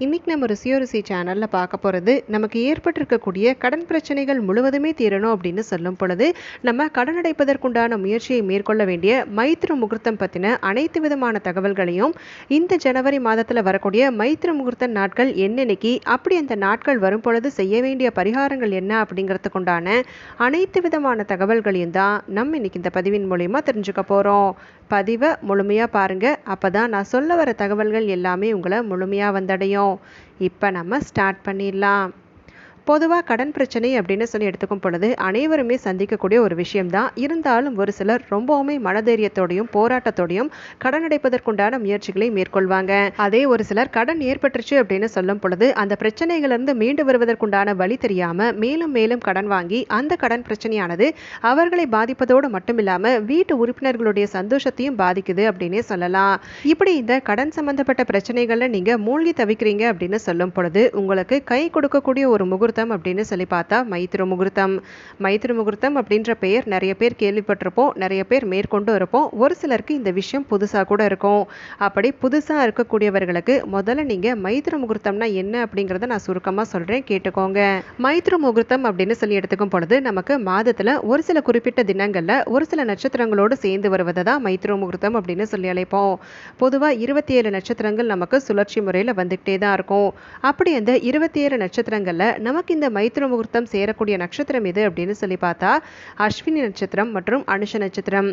இன்றைக்கி நம்ம ருசியோ ருசி சேனலில் பார்க்க போகிறது நமக்கு ஏற்பட்டிருக்கக்கூடிய கடன் பிரச்சனைகள் முழுவதுமே தீரணும் அப்படின்னு சொல்லும் பொழுது நம்ம கடன் அடைப்பதற்குண்டான முயற்சியை மேற்கொள்ள வேண்டிய மைத்ரு முகூர்த்தம் பற்றின அனைத்து விதமான தகவல்களையும் இந்த ஜனவரி மாதத்தில் வரக்கூடிய மைத்ரு முகூர்த்த நாட்கள் என்னென்னைக்கு அப்படி அந்த நாட்கள் வரும் பொழுது செய்ய வேண்டிய பரிகாரங்கள் என்ன அப்படிங்கிறதுக்குண்டான அனைத்து விதமான தகவல்களையும் தான் நம்ம இன்னைக்கு இந்த பதிவின் மூலயமா தெரிஞ்சுக்க போகிறோம் பதிவை முழுமையாக பாருங்கள் அப்போ தான் நான் சொல்ல வர தகவல்கள் எல்லாமே உங்களை முழுமையாக வந்தடையும். இப்போ நம்ம ஸ்டார்ட் பண்ணிடலாம். பொதுவாக கடன் பிரச்சனை அப்படின்னு சொல்லி எடுத்துக்கும் பொழுது அனைவருமே சந்திக்கக்கூடிய ஒரு விஷயம்தான். இருந்தாலும் ஒரு சிலர் ரொம்பவுமே மனதைரியத்தோடையும் போராட்டத்தோடையும் கடன் அடைப்பதற்குண்டான முயற்சிகளை மேற்கொள்வாங்க. அதே ஒரு சிலர் கடன் ஏற்பட்டுருச்சு அப்படின்னு சொல்லும் பொழுது அந்த பிரச்சனைகளிலிருந்து மீண்டு வருவதற்குண்டான வழி தெரியாம மேலும் மேலும் கடன் வாங்கி அந்த கடன் பிரச்சனையானது அவர்களை பாதிப்பதோடு மட்டுமில்லாம வீட்டு உறுப்பினர்களுடைய சந்தோஷத்தையும் பாதிக்குது அப்படின்னே சொல்லலாம். இப்படி இந்த கடன் சம்பந்தப்பட்ட பிரச்சனைகள்ல நீங்க மூழ்கி தவிக்கிறீங்க அப்படின்னு சொல்லும் பொழுது உங்களுக்கு கை கொடுக்கக்கூடிய ஒரு முகூர்த்தம் அப்படின்னு சொல்லி பார்த்தா மைத்திரு முகூர்த்தம். மைத்திரு முகூர்த்தம் அப்படின்ற பெயர் நிறைய பேர் கேள்விப்பட்டிருப்போம். நிறைய பேர் மேற்கொண்டு இருப்போம். ஒரு சிலருக்கு இந்த விஷயம் புதுசாக கூட இருக்கும். அப்படி புதுசாக இருக்கக்கூடியவர்களுக்கு முதல்ல நீங்கள் மைத்திரு முகூர்த்தம்னா என்ன அப்படிங்கிறத நான் சுருக்கமாக சொல்கிறேன் கேட்டுக்கோங்க. மைத்திரு முகூர்த்தம் அப்படின்னு சொல்லி எடுத்துக்கும் பொழுது நமக்கு மாதத்தில் ஒரு சில குறிப்பிட்ட தினங்களில் ஒரு சில நட்சத்திரங்களோடு சேர்ந்து வருவதை தான் மைத்திரு முகூர்த்தம் அப்படின்னு சொல்லி அழைப்போம். பொதுவாக இருபத்தி ஏழு நட்சத்திரங்கள் நமக்கு சுழற்சி முறையில் வந்துக்கிட்டே தான் இருக்கும். அப்படி அந்த இருபத்தி ஏழு நட்சத்திரங்களில் நமக்கு இந்த மைத்திர முகூர்த்தம் சேரக்கூடிய நட்சத்திரம் எது அப்படின்னு சொல்லி பார்த்தா அஸ்வினி நட்சத்திரம் மற்றும் அனுஷ நட்சத்திரம்.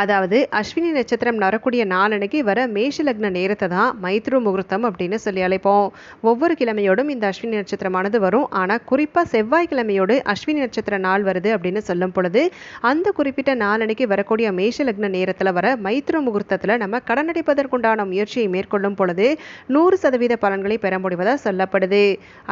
அதாவது அஸ்வினி நட்சத்திரம் நடக்கூடிய நாளனைக்கு வர மேஷ லக்ன நேரத்தை தான் மைத்திர முகூர்த்தம் அப்படின்னு சொல்லி அழைப்போம். ஒவ்வொரு கிழமையோடும் இந்த அஸ்வினி நட்சத்திரமானது வரும். ஆனால் குறிப்பாக செவ்வாய்க்கிழமையோடு அஸ்வினி நட்சத்திர நாள் வருது அப்படின்னு சொல்லும் பொழுது அந்த குறிப்பிட்ட நாளனைக்கு வரக்கூடிய மேஷ லக்ன நேரத்தில் வர மைத்திர முகூர்த்தத்தில் நம்ம கடனடைப்பதற்குண்டான முயற்சியை மேற்கொள்ளும் பொழுது நூறு சதவீத பலன்களை பெற முடிவதாக சொல்லப்படுது.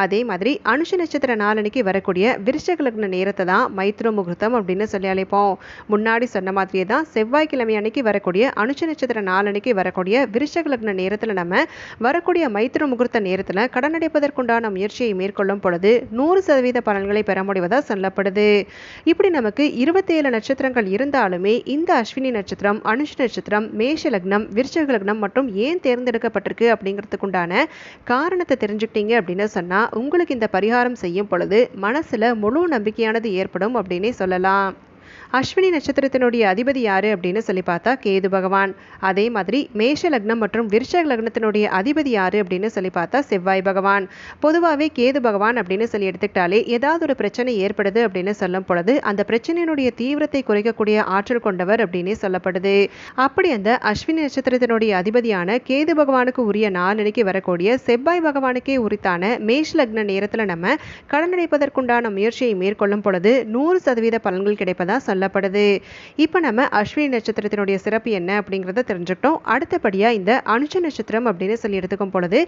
அதே மாதிரி அனுஷ நட்சத்திர நாளன்னைக்கு வரக்கூடிய விருஷக லக்ன நேரத்தை தான் மைத்ரோ முகூர்த்தம் அப்படின்னு சொல்லி அழைப்போம். முன்னாடி சொன்ன மாதிரியே தான் செவ்வாய்க்கிழமை அன்னைக்கு வரக்கூடிய அனுஷ நட்சத்திர நாளன்னைக்கு வரக்கூடிய விருஷக லக்ன நேரத்தில் நம்ம வரக்கூடிய மைத்ரோ முகூர்த்த நேரத்தில் கடனடைப்பதற்குண்டான முயற்சியை மேற்கொள்ளும் பொழுது நூறு சதவீத பலன்களை பெற முடிவதாக சொல்லப்படுது. இப்படி நமக்கு இருபத்தேழு நட்சத்திரங்கள் இருந்தாலுமே இந்த அஸ்வினி நட்சத்திரம் அனுஷ நட்சத்திரம் மேஷ லக்னம் விருச்சக லக்னம் மற்றும் ஏன் தேர்ந்தெடுக்கப்பட்டிருக்கு அப்படிங்கிறதுக்குண்டான காரணத்தை தெரிஞ்சுக்கிட்டீங்க அப்படின்னு சொன்னால் உங்களுக்கு இந்த பரிகாரம் செய்யும் பொழுது மனசில் முழு நம்பிக்கையானது ஏற்படும் அப்படின்னே சொல்லலாம். அஸ்வினி நட்சத்திரத்தினுடைய அதிபதி யாரு அப்படின்னு சொல்லி பார்த்தா கேது பகவான். அதே மாதிரி மேஷ லக்னம் மற்றும் விருஷ லக்னத்தினுடைய அதிபதி யார் அப்படின்னு சொல்லி பார்த்தா செவ்வாய் பகவான். பொதுவாகவே கேது பகவான் அப்படின்னு சொல்லி எடுத்துக்கிட்டாலே ஏதாவது ஒரு பிரச்சனை ஏற்படுது அப்படின்னு சொல்லும் பொழுது அந்த பிரச்சனையினுடைய தீவிரத்தை குறைக்கக்கூடிய ஆற்றல் கொண்டவர் அப்படின்னே சொல்லப்படுது. அப்படி அந்த அஸ்வினி நட்சத்திரத்தினுடைய அதிபதியான கேது பகவானுக்கு உரிய நாளனைக்கு வரக்கூடிய செவ்வாய் பகவானுக்கே உரித்தான மேஷ லக்ன நேரத்தில் நம்ம கடனடைப்பதற்குண்டான முயற்சியை மேற்கொள்ளும் பொழுது நூறு சதவீத பலன்கள் கிடைப்பதா சொல்லப்படுது. இப்போ நம்ம அஸ்வினி நட்சத்திரத்தினுடைய சிறப்பு என்ன அப்படிங்கிறத தெரிஞ்சுக்கிட்டோம். அடுத்தபடியாக இந்த அனுஷ நட்சத்திரம் அப்படின்னு சொல்லி எடுத்துக்கும் பொழுது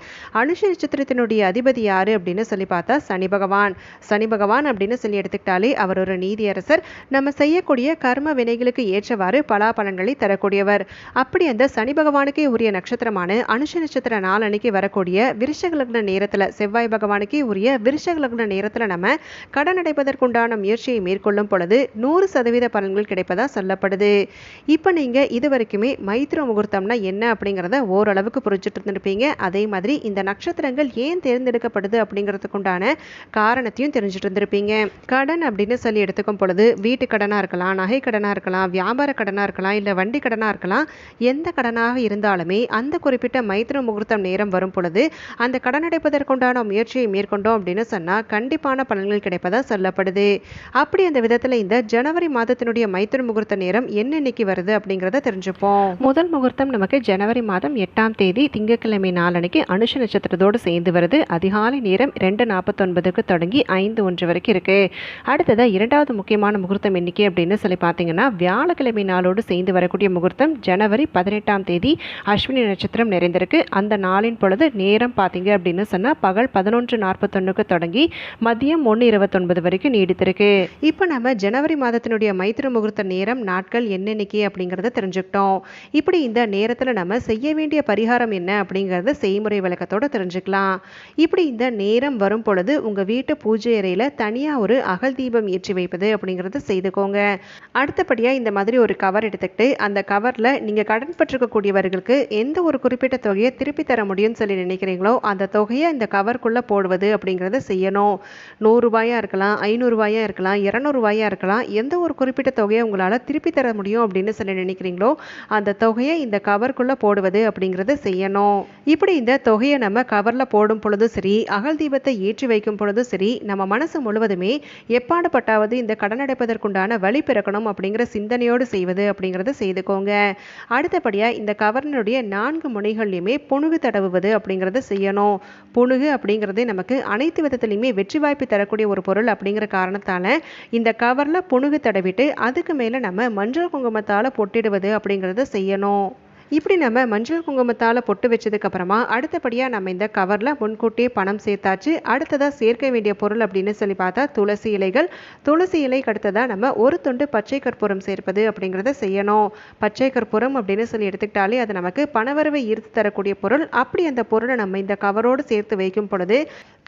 அனுஷ நட்சத்திரத்தினுடைய அதிபதி யார் அப்படின்னு சொல்லி பார்த்தா சனி பகவான். சனி பகவான் அப்படின்னு சொல்லி எடுத்துக்கிட்டாலே அவர் ஒரு நீதியரசர். நம்ம செய்யக்கூடிய கர்ம வினைகளுக்கு ஏற்றவாறு பலாபலன்களை தரக்கூடியவர். அப்படி அந்த சனி பகவானுக்கே உரிய நட்சத்திரமான அனுஷ நட்சத்திர நாள் அன்னைக்கு வரக்கூடிய விருஷக லக்ன நேரத்தில் செவ்வாய் பகவானுக்கே உரிய விருஷக லக்ன நேரத்தில் நம்ம கடன் அடைப்பதற்குண்டான முயற்சியை மேற்கொள்ளும் பொழுது நூறு சதவீத பலன்கள் கிடைப்பதா சொல்லப்படுது. இப்போ நீங்கள் இது வரைக்குமே மைத்ர முகூர்த்தம்னா என்ன அப்படிங்கிறத ஓரளவுக்கு புரிஞ்சுட்டு இருந்திருப்பீங்க. அதே மாதிரி இந்த நட்சத்திரங்கள் ஏன் தேர்ந்தெடுக்கப்படுது அப்படிங்கிறதுக்குண்டான காரணத்தையும் தெரிஞ்சுட்டு இருந்திருப்பீங்க. கடன் அப்படின்னு சொல்லி எடுத்துக்கும் பொழுது வீட்டு கடனாக இருக்கலாம் நகை கடனாக இருக்கலாம் வியாபார கடனாக இருக்கலாம் இல்லை வண்டி கடனாக இருக்கலாம் எந்த கடனாக இருந்தாலுமே அந்த குறிப்பிட்ட மைத்ர முகூர்த்தம் நேரம் வரும் பொழுது அந்த கடன் அடைப்பதற்குண்டான முயற்சியை மேற்கொண்டோம் அப்படின்னு சொன்னால் கண்டிப்பான பலன்கள் கிடைப்பதாக சொல்லப்படுது. அப்படி அந்த விதத்தில் இந்த ஜனவரி மாத மாதத்தினுடைய மைத்திர முகூர்த்த நேரம் என்ன இன்னைக்கு வருது அப்படிங்கிறத தெரிஞ்சுப்போம். முதல் முகூர்த்தம் நமக்கு ஜனவரி மாதம் எட்டாம் தேதி திங்கட்கிழமை நாளன்னைக்கு அனுஷ நட்சத்திரத்தோடு சேர்ந்து வருது. அதிகாலை நேரம் ரெண்டு நாற்பத்தொன்பதுக்கு தொடங்கி ஐந்து ஒன்று வரைக்கும் இருக்கு. அடுத்ததாக இரண்டாவது முக்கியமான முகூர்த்தம் எண்ணிக்கை அப்படின்னு சொல்லி பார்த்தீங்கன்னா வியாழக்கிழமை நாளோடு சேர்ந்து வரக்கூடிய முகூர்த்தம் ஜனவரி பதினெட்டாம் தேதி அஸ்வினி நட்சத்திரம் நிறைந்திருக்கு. அந்த நாளின் பொழுது நேரம் பார்த்தீங்க அப்படின்னு சொன்னால் பகல் பதினொன்று நாற்பத்தொன்னுக்கு தொடங்கி மதியம் ஒன்று இருபத்தொன்பது வரைக்கும் நீடித்திருக்கு. இப்போ நம்ம ஜனவரி மாதத்தினுடைய மைத்திர முகூர்த்த நேரம் நாட்கள் என்னென்னைக்கு அப்படிங்கிறத தெரிஞ்சுக்கிட்டோம். இப்படி இந்த நேரத்தில் நம்ம செய்ய வேண்டிய பரிகாரம் என்ன அப்படிங்கிறத செய்முறை விளக்கத்தோடு தெரிஞ்சுக்கலாம். இப்படி இந்த நேரம் வரும் பொழுது உங்கள் வீட்டு பூஜை அறையில் தனியாக ஒரு அகல் தீபம் ஏற்றி வைப்பது அப்படிங்கிறத செய்துக்கோங்க. அடுத்தபடியாக இந்த மாதிரி ஒரு கவர் எடுத்துக்கிட்டு அந்த கவரில் நீங்கள் கடன் பெற்றிருக்கக்கூடியவர்களுக்கு எந்த ஒரு குறிப்பிட்ட தொகையை திருப்பி தர முடியும்னு சொல்லி நினைக்கிறீங்களோ அந்த தொகையை இந்த கவருக்குள்ளே போடுவது அப்படிங்கிறத செய்யணும். நூறுரூபாயாக இருக்கலாம் ஐநூறுரூவாயாக இருக்கலாம் இரநூறுவாயாக இருக்கலாம் எந்த ஒரு குறிப்பிட்ட குறிப்பிட்ட தொகையை உங்களால் திருப்பி தர முடியும் அப்படின்னு சொல்லி நினைக்கிறீங்களோ அந்த தொகையை இந்த கவருக்குள்ளே போடுவது அப்படிங்கிறத செய்யணும். இப்படி இந்த தொகையை நம்ம கவரில் போடும் பொழுதும் சரி அகல் தீபத்தை ஏற்றி வைக்கும் பொழுதும் சரி நம்ம மனசு முழுவதுமே எப்பாடுபட்டாவது இந்த கடன் அடைப்பதற்குண்டான வழி பிறக்கணும் அப்படிங்கிற சிந்தனையோடு செய்வது அப்படிங்கிறத செய்துக்கோங்க. அடுத்தபடியாக இந்த கவர்னுடைய நான்கு முனைகள்லையுமே புணுகு தடவுவது அப்படிங்கிறத செய்யணும். புணுகு அப்படிங்கிறது நமக்கு அனைத்து விதத்துலையுமே வெற்றி வாய்ப்பு தரக்கூடிய ஒரு பொருள் அப்படிங்கிற காரணத்தால் இந்த கவரில் புணுகு தடவிட்டு அதுக்கு மேலே நம்ம மஞ்சள் குங்குமத்தால் பொட்டிடுவது அப்படிங்கிறத செய்யணும். இப்படி நம்ம மஞ்சள் குங்குமத்தால் பொட்டு வச்சதுக்கப்புறமா அடுத்தபடியாக நம்ம இந்த கவரில் முன்கூட்டியே பணம் சேர்த்தாச்சு. அடுத்ததாக சேர்க்க வேண்டிய பொருள் அப்படின்னு சொல்லி பார்த்தா துளசி இலைகள். துளசி இலைக்கு அடுத்ததாக நம்ம ஒரு துண்டு பச்சை கற்பூரம் சேர்ப்பது அப்படிங்கிறத செய்யணும். பச்சை கற்பூரம் அப்படின்னு சொல்லி எடுத்துக்கிட்டாலே அது நமக்கு பணவரவை ஈர்த்து தரக்கூடிய பொருள். அப்படி அந்த பொருளை நம்ம இந்த கவரோடு சேர்த்து வைக்கும் பொழுது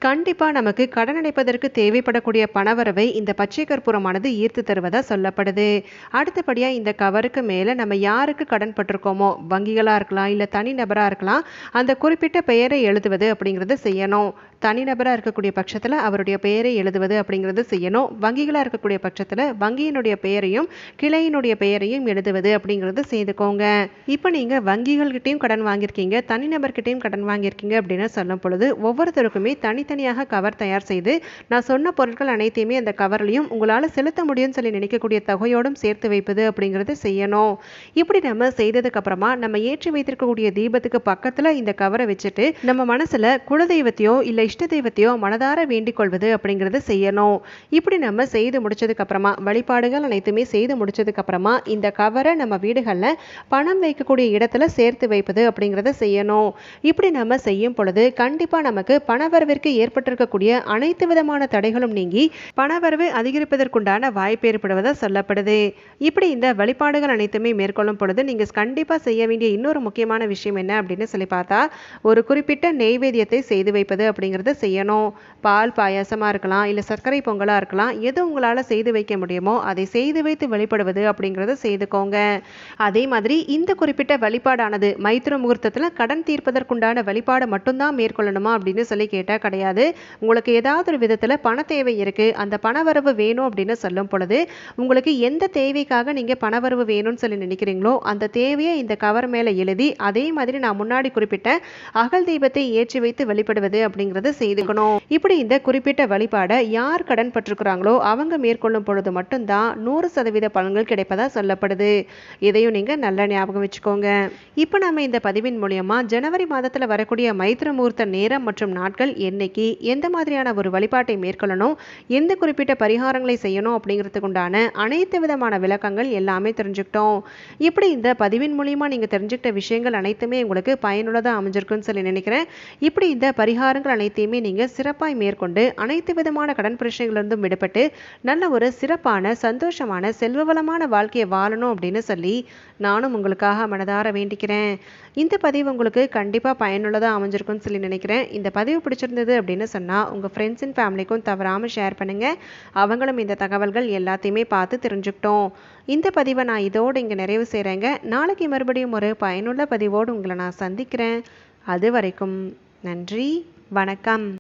கண்டிப்பாக நமக்கு கடன் அடைப்பதற்கு தேவைப்படக்கூடிய பணவரவை இந்த பச்சை கற்பூரமானது ஈர்த்து தருவதாக சொல்லப்படுது. அடுத்தபடியாக இந்த கவருக்கு மேலே நம்ம யாருக்கு கடன் பட்டிருக்கோமோ வங்கிகளாக இருக்கலாம் இல்லை தனிநபராக இருக்கலாம் அந்த குறிப்பிட்ட பெயரை எழுதுவது அப்படிங்கிறத செய்யணும். தனிநபராக இருக்கக்கூடிய பட்சத்தில் அவருடைய பெயரை எழுதுவது அப்படிங்கிறது செய்யணும். வங்கிகளாக இருக்கக்கூடிய பட்சத்தில் வங்கியினுடைய பெயரையும் கிளையினுடைய பெயரையும் எழுதுவது அப்படிங்கிறது செய்துக்கோங்க. இப்போ நீங்கள் வங்கிகள்கிட்டையும் கடன் வாங்கியிருக்கீங்க தனிநபர்கிட்டையும் கடன் வாங்கியிருக்கீங்க அப்படின்னு சொல்லும் பொழுது ஒவ்வொருத்தருக்குமே தனித்தனியாக கவர் தயார் செய்து நான் சொன்ன பொருட்கள் அனைத்தையுமே அந்த கவர்லையும் உங்களால் செலுத்த முடியும்னு சொல்லி நினைக்கக்கூடிய தொகையோடும் சேர்த்து வைப்பது அப்படிங்கிறது செய்யணும். இப்படி நம்ம செய்ததுக்கப்புறமா நம்ம ஏற்றி வைத்திருக்கக்கூடிய தீபத்துக்கு பக்கத்தில் இந்த கவரை வச்சுட்டு நம்ம மனசில் குலதெய்வத்தையோ இல்லை இஷ்ட தெய்வத்தையோ மனதார வேண்டிக் கொள்வது அப்படிங்கிறத செய்யணும். இப்படி நம்ம செய்து முடிச்சதுக்கு அப்புறமா வழிபாடுகள் அனைத்துமே செய்து முடிச்சதுக்கு அப்புறமா இந்த கவரை நம்ம வீடுகளில் பணம் வைக்கக்கூடிய இடத்துல சேர்த்து வைப்பது அப்படிங்கிறத செய்யணும். இப்படி நம்ம செய்யும் பொழுது கண்டிப்பாக நமக்கு பணவரவிற்கு ஏற்பட்டிருக்கக்கூடிய அனைத்து விதமான தடைகளும் நீங்கி பணவரவு அதிகரிப்பதற்குண்டான வாய்ப்பு ஏற்படுவதாக சொல்லப்படுது. இப்படி இந்த வழிபாடுகள் அனைத்துமே மேற்கொள்ளும் பொழுது நீங்கள் கண்டிப்பாக செய்ய வேண்டிய இன்னொரு முக்கியமான விஷயம் என்ன அப்படின்னு சொல்லி பார்த்தா ஒரு குறிப்பிட்ட நெய்வேத்தியத்தை செய்து வைப்பது அப்படிங்கிறது அப்படிங்கிறத செய்யணும். பால் பாயாசமாக இருக்கலாம் இல்லை சர்க்கரை பொங்கலாக இருக்கலாம். எது உங்களால் செய்து வைக்க முடியுமோ அதை செய்து வைத்து வழிபடுவது அப்படிங்கிறத செய்துக்கோங்க. அதே மாதிரி இந்த குறிப்பிட்ட வழிபாடானது மைத்திர முகூர்த்தத்தில் கடன் தீர்ப்பதற்குண்டான வழிபாடு மட்டும்தான் மேற்கொள்ளணுமா அப்படின்னு சொல்லி கேட்டால் கிடையாது. உங்களுக்கு ஏதாவது ஒரு விதத்தில் பண தேவை இருக்குது அந்த பணவரவு வேணும் அப்படின்னு சொல்லும் பொழுது உங்களுக்கு எந்த தேவைக்காக நீங்கள் பணவரவு வேணும்னு சொல்லி நினைக்கிறீங்களோ அந்த தேவையை இந்த கவர் மேலே எழுதி அதே மாதிரி நான் முன்னாடி குறிப்பிட்ட அகல் தீபத்தை ஏற்றி வைத்து வழிபடுவது அப்படிங்கிறது செய்துக்கணும். இப்படி இந்த குறிப்பிட்ட வழிபாடை யார் கடன் பட்டிருக்கிறாங்களோ அவங்க மேற்கொள்ளும் பொழுது மட்டும்தான் நூறு சதவீத பலன்கள் கிடைப்பதா சொல்லப்படுது. இதையும் நீங்க நல்ல ஞாபகம் வச்சுக்கோங்க. இப்போ நம்ம இந்த பதிவின் மூலியமா ஜனவரி மாதத்துல வரக்கூடிய மைத்திர முகூர்த்த நேரம் மற்றும் நாட்கள் என்னைக்கு எந்த மாதிரியான ஒரு வழிபாட்டை மேற்கொள்ளணும் எந்த குறிப்பிட்ட பரிகாரங்களை செய்யணும் அப்படிங்கிறதுக்கு உண்டான அனைத்து விதமான விளக்கங்கள் எல்லாமே தெரிஞ்சுக்கிட்டோம். இப்படி இந்த பதிவின் மூலியமா நீங்க தெரிஞ்சுக்கிட்ட விஷயங்கள் அனைத்துமே உங்களுக்கு பயனுள்ளதாக அமைஞ்சிருக்குன்னு சொல்லி நினைக்கிறேன். இப்படி இந்த பரிகாரங்கள் அனைத்தையுமே எல்லாத்தையுமே நீங்கள் சிறப்பாய் மேற்கொண்டு அனைத்து விதமான கடன் பிரச்சனைகளிலிருந்தும் விடுபட்டு நல்ல ஒரு சிறப்பான சந்தோஷமான செல்வவளமான வாழ்க்கையை வாழணும் அப்படின்னு சொல்லி நானும் உங்களுக்காக மனதார வேண்டிக்கிறேன். இந்த பதிவு உங்களுக்கு கண்டிப்பாக பயனுள்ளதாக அமைஞ்சிருக்கும்னு சொல்லி நினைக்கிறேன். இந்த பதிவு பிடிச்சிருந்தது அப்படின்னு சொன்னால் உங்கள் ஃப்ரெண்ட்ஸ் அண்ட் ஃபேமிலிக்கும் தவறாமல் ஷேர் பண்ணுங்கள் அவங்களும் இந்த தகவல்கள் எல்லாத்தையுமே பார்த்து தெரிஞ்சுக்கிட்டோம். இந்த பதிவை நான் இதோடு இங்கே நிறைவு செய்கிறேங்க நாளைக்கு மறுபடியும் ஒரு பயனுள்ள பதிவோடு உங்களை நான் சந்திக்கிறேன். அது வரைக்கும் நன்றி. வணக்கம்.